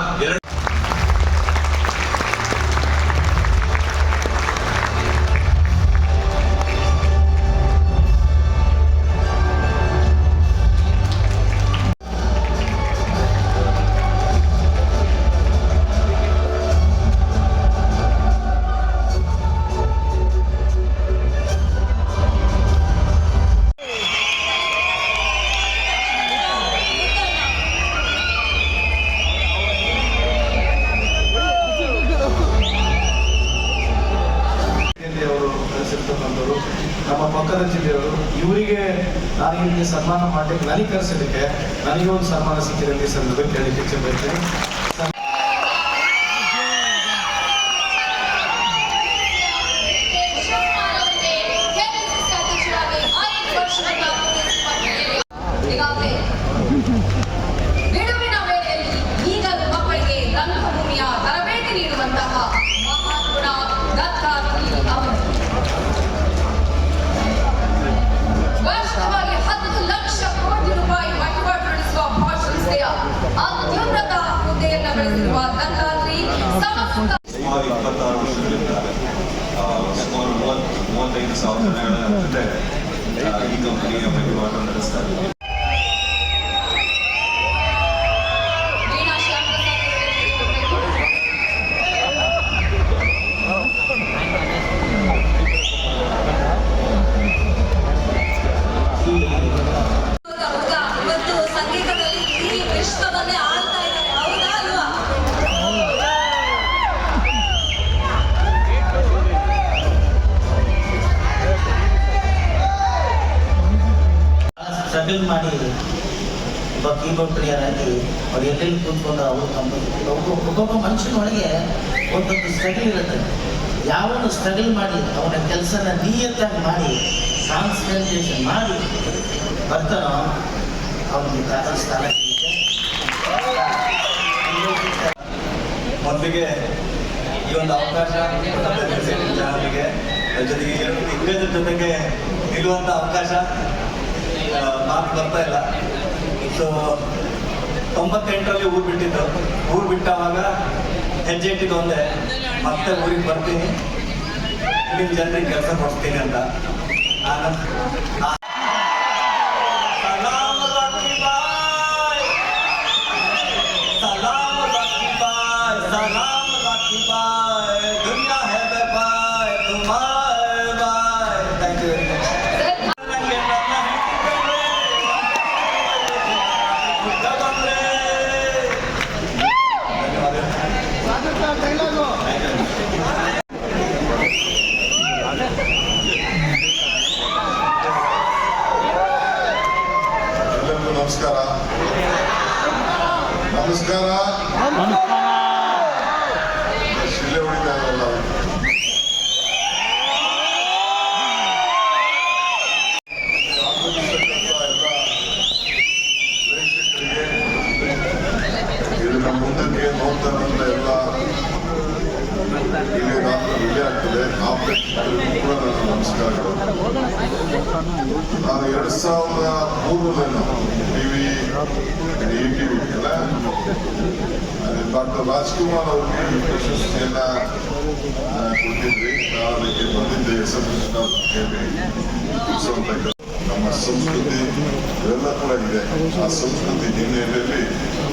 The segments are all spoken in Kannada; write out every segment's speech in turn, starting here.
아, 열 ನಮ್ಮ ಜಿಲ್ಲೆಯವರು ಇವರಿಗೆ ನಾನು ಇವರಿಗೆ ಸನ್ಮಾನ ಮಾಡಲಿಕ್ಕೆ ನನಗೆ ಕರೆಸಿದ್ದಕ್ಕೆ ನನಗೆ ಒಂದು ಸನ್ಮಾನ ಸಿಕ್ಕಿದೆ ಸಂದರ್ಭಕ್ಕೆ ಸಂದರ್ಭದಲ್ಲಿ ಕೇಳಲಿಕ್ಕೆ ಇಚ್ಛೆ കൊണ്ടുള്ള ഈ സംഘടനകളെ ഈ കമ്പനിയെ പരിപാടി നടത്താൻ ಸ್ಟ್ರಗಲ್ ಮಾಡಿ ಒಬ್ಬ ಕೀಬೋರ್ಡ್ ಪ್ಲೇಯರ್ ಆಗಿ ಅವ್ರು ಎಲ್ಲೆಲ್ಲಿ ಕೂತ್ಕೊಂಡು ಅವರು ಒಬ್ಬ ಒಬ್ಬೊಬ್ಬ ಮನುಷ್ಯನೊಳಗೆ ಒಂದೊಂದು ಸ್ಟ್ರಗಲ್ ಇರುತ್ತೆ. ಯಾವನು ಸ್ಟ್ರಗಲ್ ಮಾಡಿ ಅವನ ಕೆಲಸನ ನಿಯತ್ತಾಗಿ ಮಾಡಿ ಕಾನ್ಸಂಟ್ರೇಷನ್ ಮಾಡಿ ಬರ್ತಾನೋ ಅವನಿಗೆ ಕಾಲ ಸ್ಥಾನ. ಮೊದಲಿಗೆ ಈ ಒಂದು ಅವಕಾಶ ಜನರಿಗೆ, ಜೊತೆಗೆ ಎರಡು ಜೊತೆಗೆ ಇರುವಂತ ಅವಕಾಶ. ಮಾತು ಬರ್ತಾ ಇಲ್ಲ. ಸೊ ತೊಂಬತ್ತೆಂಟರಲ್ಲಿ ಊರು ಬಿಟ್ಟಿದ್ದು. ಊರು ಬಿಟ್ಟಾವಾಗ ಹೆಜ್ಜೆ ಇಟ್ಟಿದ್ದು ಒಂದೇ. ಮತ್ತೆ ಊರಿಗೆ ಬರ್ತೀನಿ. ಇಲ್ಲಿನ ಜನರಿಗೆ ಕೆಲಸ ಕೊಡ್ತೀನಿ ಅಂತ. ನಮಸ್ಕಾರ ನಮಸ್ಕಾರ ಶಿಲೆ ಹೊಡಿತಾ ಇರಲ್ಲ ಇದನ್ನ ಮುಂದಕ್ಕೆ ನೋಡ್ತಾರಂತ ಎಲ್ಲ ಇಲ್ಲಿ ಡಾಕ್ಟರ್ ಆಗ್ತದೆ ಕೂಡ ನಮಸ್ಕಾರಗಳು ನಾನು ಎರಡು ಸಾವಿರದ ಮೂರರಲ್ಲಿ ಟಿವಿ ಈ ಟಿವಿ ಎಲ್ಲ ಡಾಕ್ಟರ್ ರಾಜ್ಕುಮಾರ್ ಅವರಿಗೆ ಈ ಪ್ರಶಸ್ತಿಯನ್ನ ಕೊಟ್ಟಿದ್ವಿ ನಾನು ಅದಕ್ಕೆ ಬಂದಿದ್ದೆ ಹೆಸರು ನಮ್ಮ ಸಂಸ್ಕೃತಿ ಇವೆಲ್ಲ ಕೂಡ ಇದೆ ಆ ಸಂಸ್ಕೃತಿ ಹಿನ್ನೆಲೆಯಲ್ಲಿ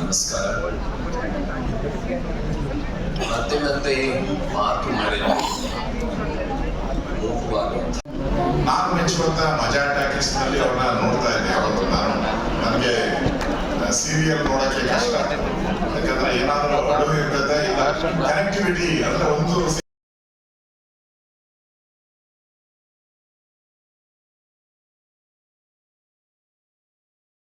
ನಮಸ್ಕಾರ. ಮತ್ತೆ ಮತ್ತೆ ಮಾತು ಮಾಡಿದ ನಾನು ಮೆಚ್ಚುವಂತ ಮಜಾ ಟಾಕೀಸ್ನಲ್ಲಿ ಅವನ್ನ ನೋಡ್ತಾ ಇದ್ದೆ ಅವತ್ತು ನಾನು. ನನಗೆ ಸೀರಿಯಲ್ ನೋಡಕ್ಕೆ ಕಷ್ಟ. ಯಾಕಂದ್ರೆ ಏನಾದರೂ ಅಡುಗೆ ಇರ್ತದೆ, ಇಲ್ಲ. ಕನೆಕ್ಟಿವಿಟಿ ಅಂದ್ರೆ ಒಂದು